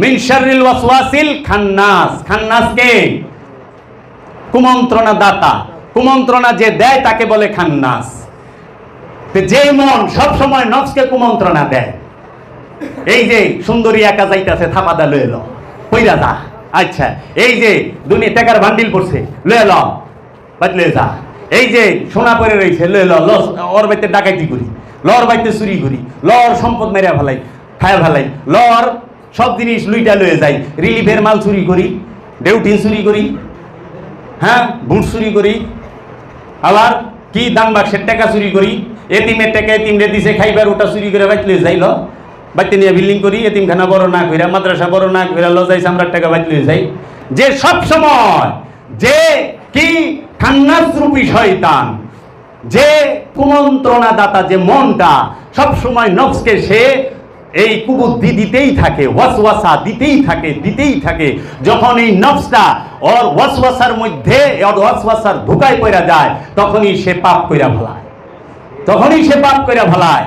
মিন শাররিল ওয়াসওয়াসিল খান্নাস। খান্নাস কে? কুমন্ত্রণা দাতা কুমন্ত্রণা যে দেয় তাকে বলে খান্নাস। যে মন সব সময় নফসকে কুমন্ত্রণা দেয়। এই যে সুন্দরী একা যাইতেছে থাপাদা লয়ে এলো কইরা যা। আচ্ছা এই যে দুনিয়া টাকার বান্ডিল পড়ছে, লয়ে এলো বাতলে যা। এই যে সোনা পরে রয়েছে লয়ে ল। ওর বাড়িতে ডাকাইতি করি। লর বাড়িতে চুরি করি। লর সম্পদ মেরা ফেলাই, খায়া ফেলাই। লর সব জিনিস লুইটা লয়ে যাই। রিলিফের মাল চুরি করি, ডেউটিন চুরি করি হ্যাঁ বুট চুরি করি, আবার কি দান বাক্সের টাকা চুরি করি, এতিমের টাকা এতিমরে দিছে, খাইবার ওটা চুরি করে বাইতলে যাইল। বাইতে নিয়ে বিল্ডিং করি, এতিমখানা বড় না কইরা, মাদ্রাসা বড় না কইরা, লজাই সামরার টাকা বাইতলে যাই। যে সব সময়, যে কি খান্নাস রূপী শয়তান, যে কুমন্ত্রণা দাতা যে মনটা, সব সময় নফসকে সে এই কুবুদ্ধি দিতেই থাকে, ওয়াসওয়াসা দিতেই থাকে দিতেই থাকে। যখন এই নফসটা ওর ওয়াসওয়াসার মধ্যে, ওর ওয়াসওয়াসার ধোকায় পড়া যায়, তখনই সে পাপ কইরা ভলায় তখনই সে পাপ কইরা ফেলায়।